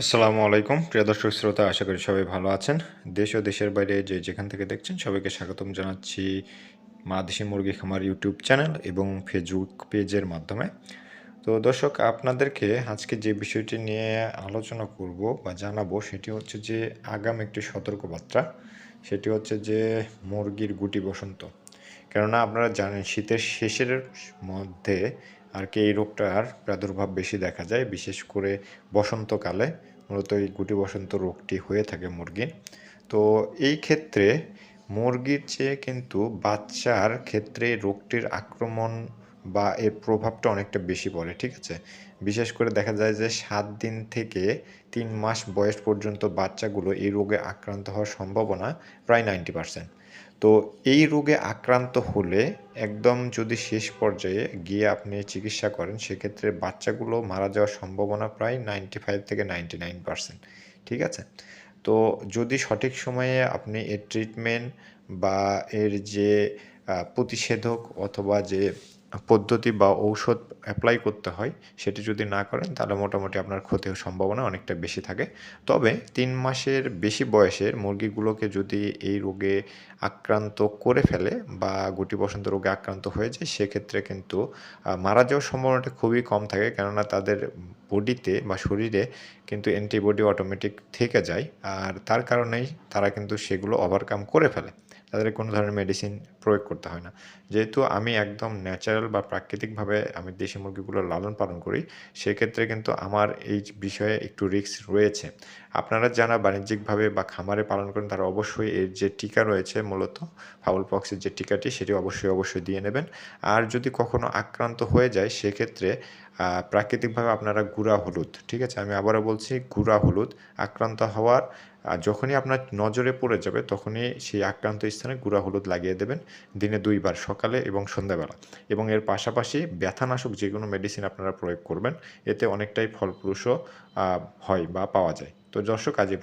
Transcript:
আসসালামু আলাইকুম। প্রিয় দর্শক শ্রোতা, আশা করি সবাই ভালো আছেন। দেশ ও দেশের বাইরে যে যেখান থেকে দেখছেন, সবাইকে স্বাগতম জানাচ্ছি মা দেশি মুরগি খামার ইউটিউব চ্যানেল এবং ফেসবুক পেজের মাধ্যমে। তো দর্শক, আপনাদেরকে আজকে যে বিষয়টি নিয়ে আলোচনা করব বা জানাব, সেটি হচ্ছে যে আগাম একটি সতর্কবার্তা। সেটি হচ্ছে যে মুরগির গুটি বসন্ত। কেননা, আপনারা জানেন, শীতের শেষের মধ্যে আর কি এই রোগটার প্রাদুর্ভাব বেশি দেখা যায়, বিশেষ করে বসন্তকালে। মূলত এই গুটি বসন্ত রোগটি হয়ে থাকে মুরগির। তো এই ক্ষেত্রে মুরগির চেয়ে কিন্তু বাচ্চার ক্ষেত্রে রোগটির আক্রমণ বা এর প্রভাবটা অনেকটা বেশি পড়ে, ঠিক আছে? বিশেষ করে দেখা যায় যে সাত দিন থেকে তিন মাস বয়স পর্যন্ত বাচ্চাগুলো এই রোগে আক্রান্ত হওয়ার সম্ভাবনা প্রায় নাইনটি পার্সেন্ট। তো এই রোগে আক্রান্ত হলে একদম যদি শেষ পর্যায়ে গিয়ে আপনি চিকিৎসা করেন, সেক্ষেত্রে বাচ্চাগুলো মারা যাওয়ার সম্ভাবনা প্রায় নাইনটি ফাইভ থেকে নাইনটি নাইন পার্সেন্ট ঠিক আছে? তো যদি সঠিক সময়ে আপনি এর ট্রিটমেন্ট বা এর যে প্রতিষেধক অথবা যে পদ্ধতি বা ঔষধ অ্যাপ্লাই করতে হয়, সেটি যদি না করেন তাহলে মোটামুটি আপনার ক্ষতি হওয়ার সম্ভাবনা অনেকটা বেশি থাকে। তবে তিন মাসের বেশি বয়সের মুরগিগুলোকে যদি এই রোগে আক্রান্ত করে ফেলে বা গুটি বসন্ত রোগে আক্রান্ত হয়ে যায়, সেক্ষেত্রে কিন্তু মারা যাওয়ার সম্ভাবনাটা খুবই কম থাকে। কেননা তাদের বডিতে বা শরীরে কিন্তু অ্যান্টিবডি অটোমেটিক থেকে যায় আর তার কারণেই তারা কিন্তু সেগুলো ওভারকাম করে ফেলে। তাদের কোনো ধরনের মেডিসিন প্রয়োগ করতে হয় না। যেহেতু আমি একদম ন্যাচারাল বা প্রাকৃতিকভাবে আমি দেশি মুরগিগুলো লালন পালন করি, সেক্ষেত্রে কিন্তু আমার এই বিষয়ে একটু রিস্ক রয়েছে। আপনারা যারা বাণিজ্যিকভাবে বা খামারে পালন করেন, তারা অবশ্যই এর যে টিকা রয়েছে মূলত ফাউল পক্সের যে টিকাটি, সেটি অবশ্যই অবশ্যই দিয়ে নেবেন। আর যদি কখনো আক্রান্ত হয়ে যায়, সেক্ষেত্রে প্রাকৃতিকভাবে আপনারা গুঁড়া হলুদ, ঠিক আছে? আমি আবারও বলছি, গুঁড়া হলুদ, আক্রান্ত হওয়ার আর যখনই আপনার নজরে পড়ে যাবে, তখনই সেই আক্রান্ত স্থানে গুঁড়া হলুদ লাগিয়ে দেবেন দিনে দুইবার, সকালে এবং সন্ধ্যাবেলা। এবং এর পাশাপাশি ব্যথানাশক যে কোনো মেডিসিন আপনারা প্রয়োগ করবেন, এতে অনেকটাই ফলপ্রসূ হয় বা পাওয়া যায়। তো দর্শক, আজ